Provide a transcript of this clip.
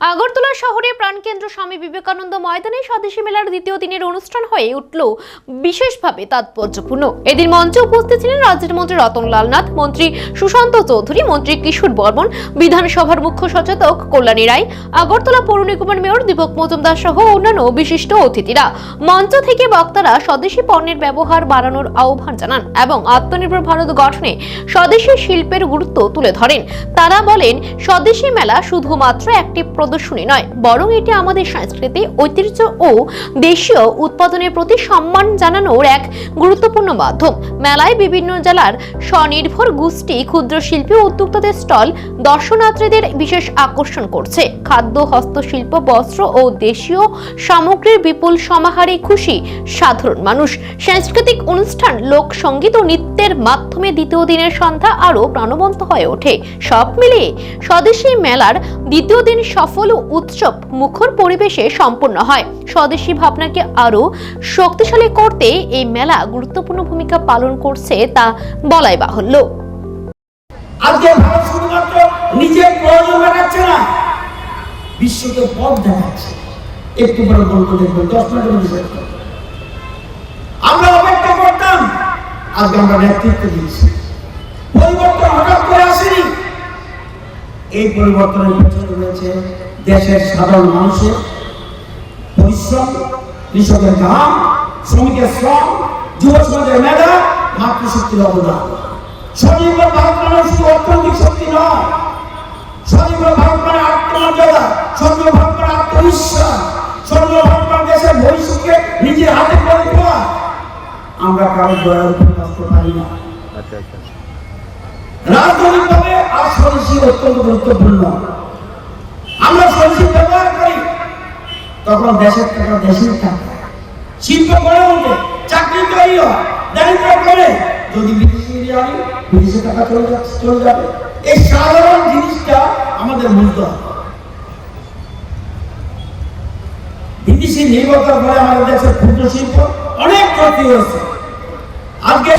আগরতলা শহরে প্রাণকেন্দ্র স্বামী বিবেকানন্দ ময়দানে স্বদেশী মেলার দ্বিতীয় দিনের অনুষ্ঠান হয়ে উঠল বিশেষভাবে তাৎপর্যপূর্ণ। এদিন মঞ্চে উপস্থিত ছিলেন রাজ্যের মন্ত্রী রতনলাল নাথ, মন্ত্রী সুশান্ত চৌধুরী, মন্ত্রী কিশোর বর্মন, বিধানসভার মুখ্য সচেতক কল্যাণী রায়, আগরতলা পৌর নিগমের মেয়র দীপক মজুমদার সহ অন্যান্য বিশিষ্ট অতিথিরা। মঞ্চ থেকে বক্তারা স্বদেশী পণ্যের ব্যবহার বাড়ানোর আহ্বান জানান এবং আত্মনির্ভর ভারত গঠনে স্বদেশী শিল্পের গুরুত্ব তুলে ধরেন। তারা বলেন, স্বদেশী মেলা শুধুমাত্র একটি প্রদর্শনী নয়, বরং এটি আমাদের সংস্কৃতি, ঐতিহ্য ও দেশীয় উৎপাদনের প্রতি সম্মান জানানোর এক গুরুত্বপূর্ণ মাধ্যম। মেলায় বিভিন্ন জেলার স্বনির্ভর গোষ্ঠী, ক্ষুদ্র শিল্পী উদ্যোক্তাদের স্টল দর্শনার্থীদের বিশেষ আকর্ষণ করছে। খাদ্য, হস্তশিল্প, বস্ত্র ও দেশীয় সামগ্রীর বিপুল সমাহারে খুশি সাধারণ মানুষ। সাংস্কৃতিক অনুষ্ঠান লোকসঙ্গীত ও নৃত্যের মাধ্যমে দ্বিতীয় দিনের সন্ধ্যা আরও প্রাণবন্ত হয়ে ওঠে। সব মিলিয়ে স্বদেশী মেলার দ্বিতীয় দিন সফল ও উৎসব মুখর পরিবেশে সম্পন্ন হয়। স্বদেশী ভাবনাকে আরও শক্তিশালী করতে এই মেলা গুরুত্বপূর্ণ ভূমিকা পালন করছে তা বলাই বাহুল্য। আজকে ভারত শুধুমাত্র নিজের প্রয়োজন দেখাচ্ছে না, বিশ্বকে পথ দেখাচ্ছে। একটু বড় গল্প দশ আমরা অপেক্ষা করতাম, আজকে আমরা নেতৃত্ব দিচ্ছি পরিবর্তন হঠাৎ করে আসেনি এই পরিবর্তনের পেছনে রয়েছে দেশের সাধারণ মানুষের পরিশ্রম কৃষকের ঘাম শ্রমিকের শ্রম যুব সমাজের মেধা মাতৃশক্তির অবদান। স্বনির্ভর ভারত মানে শুধু অর্থনৈতিক শক্তি নয়। স্বনির্ভর ভারত মানে আত্মমর্যাদা। স্বনির্ভর ভারত মানে আত্মবিশ্বাস। স্বনির্ভর ভারত মানে দেশের ভবিষ্যৎকে নিজের হাতে করে দেওয়া আমরা কারও দয়ার উপর পারি না। আচ্ছা আচ্ছা। আর স্বদেশী অত্যন্ত গুরুত্বপূর্ণ। আমরা স্বদেশী ব্যবহার করি, তখন দেশের টাকা দেশের টাকা। শিল্প গড়ে ওঠে চাকরি তৈরি হয়, দারিদ্র করে যদি বিদেশি আনি বিদেশে টাকা চলে যাচ্ছে চলে যাবে, এই সাধারণ জিনিসটা আমাদের বুঝতে বিদেশি নির্ভরতার ফলে আমাদের দেশের ক্ষুদ্র শিল্প অনেক ক্ষতি হয়েছে। আজকে